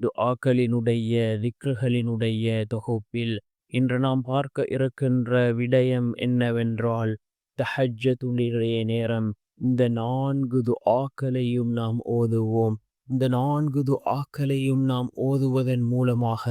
துஆக்களினுடைய திக்ருகளினுடைய தொகுப்பில் இன்று நாம் பார்க்க இருக்கின்ற விடயம் என்னவென்றால் தஹஜத்துடைய நேரம் இந்த நான்கு துஆக்களையும் நாம் ஓதுவோம். இந்த நான்கு துஆக்களையும் நாம் ஓதுவதன் மூலமாக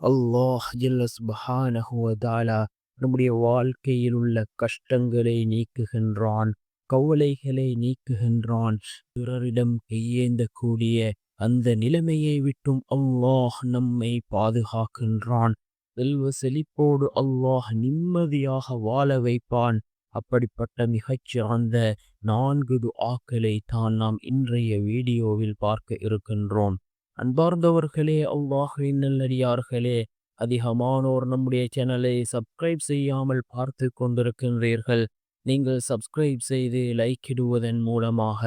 அல்லாஹ் ஜில்லஸ் பஹானஹுவதாலா நம்முடைய வாழ்க்கையில் உள்ள கஷ்டங்களை நீக்குகின்றான் கவலைகளை நீக்குகின்றான். பிறரிடம் கையேந்தக்கூடிய அந்த நிலைமையை விட்டும் அல்லாஹ் நம்மை பாதுகாக்கின்றான். செல்வ செழிப்போடு அல்லாஹ் நிம்மதியாக வாழ வைப்பான். அப்படிப்பட்ட மிகச்சிறந்த நான்கு துஆக்களை தான் நாம் இன்றைய வீடியோவில் பார்க்க இருக்கின்றோம். அன்பார்ந்தவர்களே அல்லாஹின் நல்லடியார்களே அதிகமானோர் நம்முடைய சேனலை சப்ஸ்கிரைப் செய்யாமல் பார்த்து கொண்டிருக்கின்றீர்கள். நீங்கள் சப்ஸ்கிரைப் செய்து லைக் இடுவதன் மூலமாக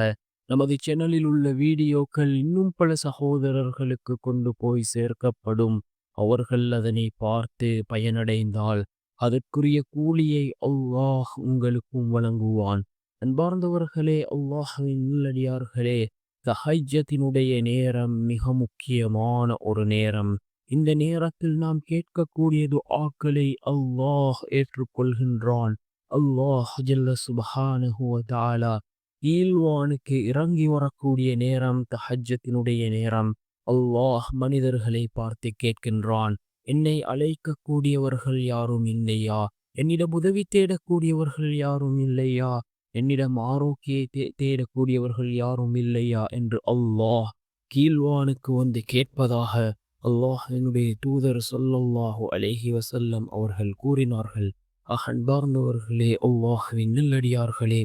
நமது சேனலில் உள்ள வீடியோக்கள் இன்னும் பல சகோதரர்களுக்கு கொண்டு போய் சேர்க்கப்படும். அவர்கள் அதனை பார்த்து பயனடைந்தால் அதற்குரிய கூலியை அல்லாஹ் உங்களுக்கும் வழங்குவான். அன்பார்ந்தவர்களே அல்லாஹின் நல்லடியார்களே தஹஜத்தினுடைய நேரம் மிக முக்கியமான ஒரு நேரம். இந்த நேரத்தில் நாம் கேட்கக்கூடியது ஆக்களை அல்லாஹ் ஏற்றுக்கொள்கின்றான். அல்லாஹ் ஜல்ல சுபஹானஹு தாலா ஈழ்வானுக்கு இறங்கி வரக்கூடிய நேரம் தஹஜத்தினுடைய நேரம். அல்லாஹ் மனிதர்களை பார்த்து கேட்கின்றான் என்னை அழைக்கக்கூடியவர்கள் யாரும் இல்லையா? என்னிடம் உதவி தேடக்கூடியவர்கள் யாரும் இல்லையா? என்னிடம் ஆரோக்கியத்தை தேடக்கூடியவர்கள் யாரும் இல்லையா? என்று அல்லாஹ் கீழ்வானுக்கு வந்து கேட்பதாக அல்லாஹ் என்னுடைய தூதர் சொல்லல்லாஹு அலேஹி வசல்லம் அவர்கள் கூறினார்கள் அகன்பார்ந்தவர்களே அல்லாஹுவின் நல்லடியார்களே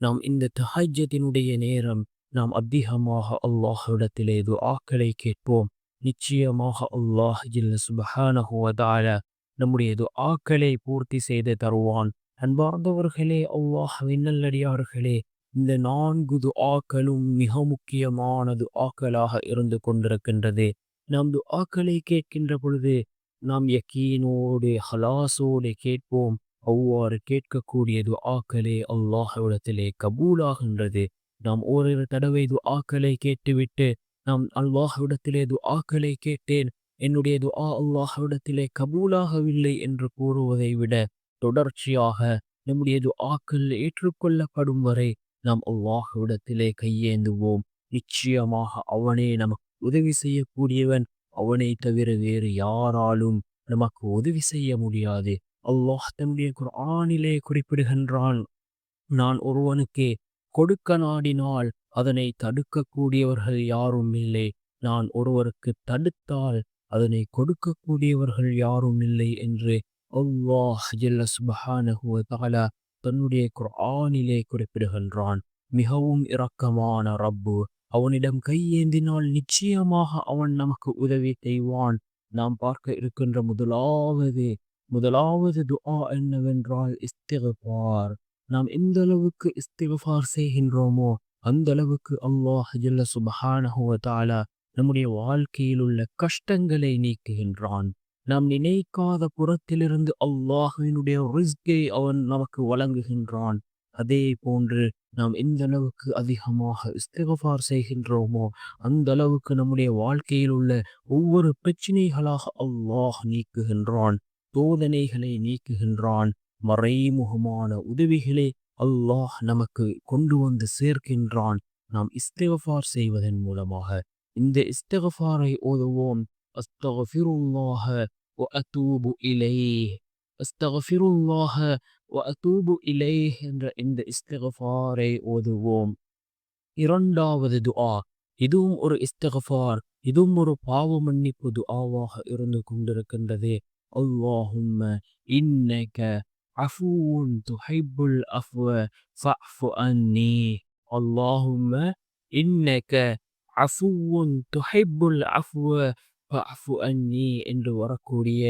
நாம் இந்த தஹஜத்தினுடைய நேரம் நாம் அதிகமாக அல்லாஹிடத்திலே துஆக்களை கேட்போம். நிச்சயமாக அல்லாஹ் ஜில்ல சுபஹானஹுவதால நம்முடைய துஆக்களை பூர்த்தி செய்து தருவான். அன்பார்ந்தவர்களே அல்லாஹ் நல்லடியார்களே இந்த நான்கு துஆக்களும் மிக முக்கியமானது ஆக்களாக இருந்து கொண்டிருக்கின்றது. நாம் துஆக்களை கேட்கின்ற பொழுது நாம் யக்கீனோடு ஹலாசோடு கேட்போம். அவ்வாறு கேட்கக்கூடிய துஆக்களே அல்லாஹ்விடத்திலே கபூலாகின்றது. நாம் ஓரிரு தடவை துஆக்களை கேட்டுவிட்டு நாம் அல்லாஹ்விடத்திலே துஆக்களை கேட்டேன் என்னுடைய துஆ அல்லாஹ்விடத்திலே கபூலாகவில்லை என்று கூறுவதை விட தொடர்ச்சியாக நம்முடைய துஆக்கள் ஏற்றுக்கொள்ளப்படும் வரை நாம் அல்லாஹ்விடத்திலே கையேந்துவோம். நிச்சயமாக அவனே நமக்கு உதவி செய்யக்கூடியவன் அவனை தவிர வேறு யாராலும் நமக்கு உதவி செய்ய முடியாது. அல்லாஹ் தன்னுடைய குர்ஆனிலே குறிப்பிடுகின்றான் நான் ஒருவனுக்கு கொடுக்க நாடினால் அதனை தடுக்கக்கூடியவர்கள் யாரும் இல்லை. நான் ஒருவருக்கு தடுத்தால் அதனை கொடுக்கக்கூடியவர்கள் யாரும் இல்லை என்று அல்லாஹ் ஜல்ல சுபஹானஹுவ தாலா தன்னுடைய குர்ஆனிலே குறிப்பிடுகின்றான். மிகவும் இரக்கமான ரப்பு அவனிடம் கையேந்தினால் நிச்சயமாக அவன் நமக்கு உதவி செய்வான். நாம் பார்க்க இருக்கின்ற முதலாவது முதலாவது துஆ என்னவென்றால் இஸ்திகபார் நாம் எந்த அளவுக்கு இஸ்திகபார் செய்கின்றோமோ அந்த அளவுக்கு அல்லாஹ் ஜல்ல சுபஹானஹுவதாலா நம்முடைய வாழ்க்கையில் உள்ள கஷ்டங்களை நீக்குகின்றான். நாம் நினைக்காத புறத்திலிருந்து அல்லாஹுவினுடைய ரிஸ்கை அவன் நமக்கு வழங்குகின்றான். அதே போன்று நாம் எந்த அளவுக்கு அதிகமாக இஸ்திகஃபார் செய்கின்றோமோ அந்த அளவுக்கு நம்முடைய வாழ்க்கையில் உள்ள ஒவ்வொரு பிரச்சினைகளாக அல்லாஹ் நீக்குகின்றான். சோதனைகளை நீக்குகின்றான் மறைமுகமான உதவிகளை அல்லாஹ் நமக்கு கொண்டு வந்து சேர்க்கின்றான் நாம் இஸ்திகபார் செய்வதன் மூலமாக இந்த இஸ்திகபாரை ஓதுவோம் அஸ்தகஃபிருல்லாஹ وأتوب إليه أستغفر الله وأتوب إليه என்ற இந்த இஸ்திகஃபாரை ஓதுவோம் இரண்டாவது துஆ இதுவும் ஒரு இஸ்திகஃபார் இதுவும் ஒரு பாவ மன்னிப்பு துஆவாக இருந்து கொண்டிருக்கின்றது அல்லாஹும்ம إنك அஃபூன் تحب العفو فاعف அன்னி اللهم إنك அஃபூன் تحب العفو ஃபஅஃபு அன்னி என்று வரக்கூடிய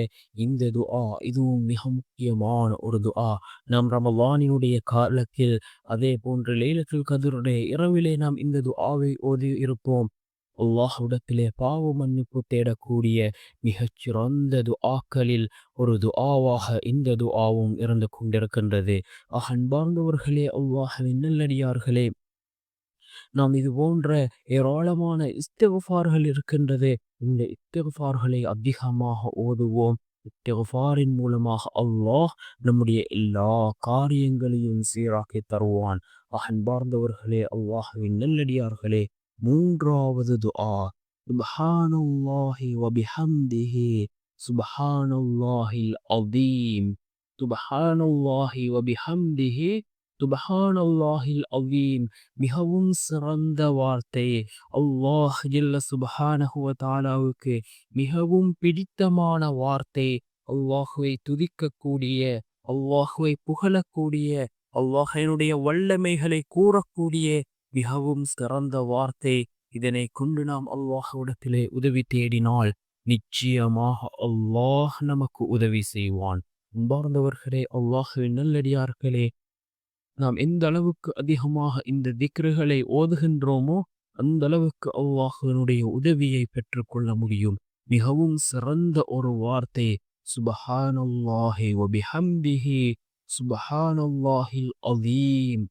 இந்த துஆ. இதுவும் மிக முக்கியமான ஒரு துஆ. நாம் ரமலானினுடைய காலத்தில் அதே போன்று லீலத்தில் கதிருடைய இரவிலே நாம் இந்த துஆவை ஓதி இருப்போம். அல்லாஹுடத்திலே பாவ மன்னிப்பு தேடக்கூடிய மிகச் சிறந்த துஆக்களில் ஒரு துஆவாக இந்த துஆவும் இருந்து கொண்டிருக்கின்றது. ஆக அன்பார்ந்தவர்களே நல்லடியார்களே நாம் இது போன்ற ஏராளமான இஸ்திகுஃபார்கள் இருக்கின்றது. இந்த இஸ்திகுஃபார்களை அதிகமாக ஓதுவோம். இஸ்திகுஃபாரின் மூலமாக அல்லாஹ் நம்முடைய எல்லா காரியங்களையும் சீராக்கி தருவான். அன்பார்ந்தவர்களே அல்லாஹ்வின் நல்லடியார்களே மூன்றாவது துஆ சுப்ஹானல்லாஹி வபிஹம்திஹி சுபஹானல்லாஹில் அதீம் சுப்ஹானல்லாஹி வபிஹம்திஹி சுபஹானல்லாஹில் அவீம் மிகவும் சிறந்த வார்த்தை. அல்லாஹ் ஜில்ல சுபஹானஹுவ தாலாவுக்கு மிகவும் பிடித்தமான வார்த்தை. அல்லாஹுவை துதிக்கக்கூடிய அல்லாஹுவை புகழக்கூடிய அல்லாஹனுடைய வல்லமைகளை கூறக்கூடிய மிகவும் சிறந்த வார்த்தை. இதனை கொண்டு நாம் அல்லாஹுவிடத்திலே உதவி தேடினால் நிச்சயமாக அல்லாஹ் நமக்கு உதவி செய்வான். அன்பார்ந்தவர்களே அல்லாஹுவின் நல்லடியார்களே நாம் எந்த அளவுக்கு அதிகமாக இந்த திக்ருகளை ஓதுகின்றோமோ அந்த அளவுக்கு அல்லாஹனுடைய உதவியை பெற்றுக்கொள்ள முடியும். மிகவும் சிறந்த ஒரு வார்த்தை சுபஹானல்லாஹி வபிஹம்திஹி சுபஹானல்லாஹில் அதீம்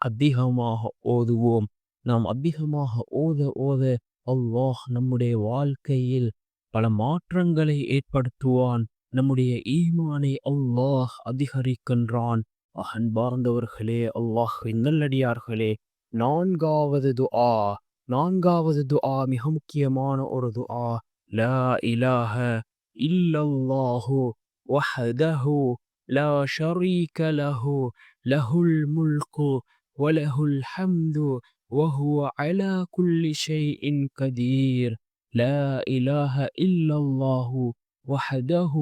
அதிகமாக ஓதுவோம். நாம் அதிகமாக ஓத ஓத அல்லாஹ் நம்முடைய வாழ்க்கையில் பல மாற்றங்களை ஏற்படுத்துவான். நம்முடைய ஈமானை அல்லாஹ் அதிகரிக்கின்றான். அன்பார்ந்தவர்களே அல்லாஹ் நல்லடியார்களே நான்காவது துஆ நான்காவது துஆ மிக முக்கியமான ஒரு துஆ லா இலாஹ இல்லல்லாஹு வஹதஹு லா ஷரீக லஹு லஹுல் முல்கு وله الحمد وهو على كل شيء قدير. لا إله إلا الله وحده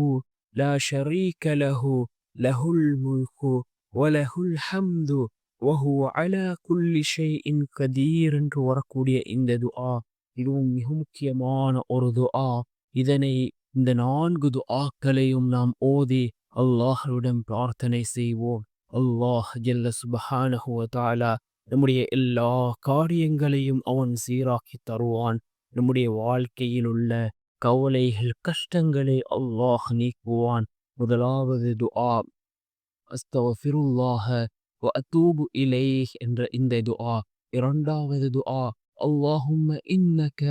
لا شريك له له الملك وله الحمد وهو على كل شيء قدير என்று வரக்கூடிய இந்த இதுவும் மிக முக்கியமான ஒரு துஆ. இதனை இந்த நான்கு துஆக்களையும் நாம் ஓதி அல்லாஹ்விடம் பிரார்த்தனை செய்வோம். அல்லாஹ் ஜல்ல சுபஹானஹு வதஆலா நம்முடைய எல்லா காரியங்களையும் அவன் சீராக்கி தருவான் நம்முடைய வாழ்க்கையில் உள்ள கவலைகள் கஷ்டங்களை அல்லாஹ் நீக்குவான் முதலாவது துஆ அஸ்தஃபிருல்லாஹ வ அத்தூபு இலைஹ் என்ற இந்த துஆ இரண்டாவது துஆ அல்லாஹும்ம இன்னக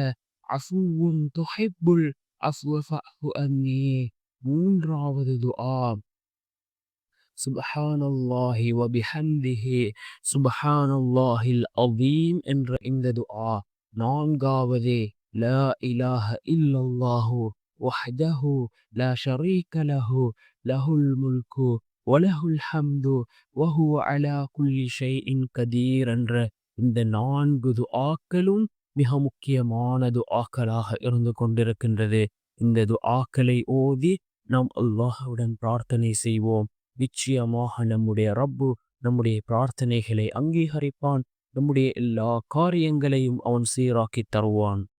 அஃபுவுன் துஹிப்புல் அஃப்வ ஃபஅஃபு அன்னி மூன்றாவது துஆ சுபஹானல்லாஹி வபிஹந்திஹி சுபஹானல்லாஹில் அதீம் என்ற இந்த துஆ. நான்காவது லா இலாஹ இல்லல்லாஹு வஹ்தஹு லா ஷரீக லஹு லஹுல் முல்கு வலஹுல் ஹம்து வஹுவ அலா குல்லி ஷைஇன் கதீர் என்ற இந்த நான்கு துஆக்களும் மிக முக்கியமான துஆக்களாக இருந்து கொண்டிருக்கின்றது. இந்த துஆக்களை ஓதி நாம் அல்லாஹுடன் பிரார்த்தனை செய்வோம். நிச்சயமாக நம்முடைய ரப்பு நம்முடைய பிரார்த்தனைகளை அங்கீகரிப்பான். நம்முடைய எல்லா காரியங்களையும் அவன் சீராக்கி தருவான்.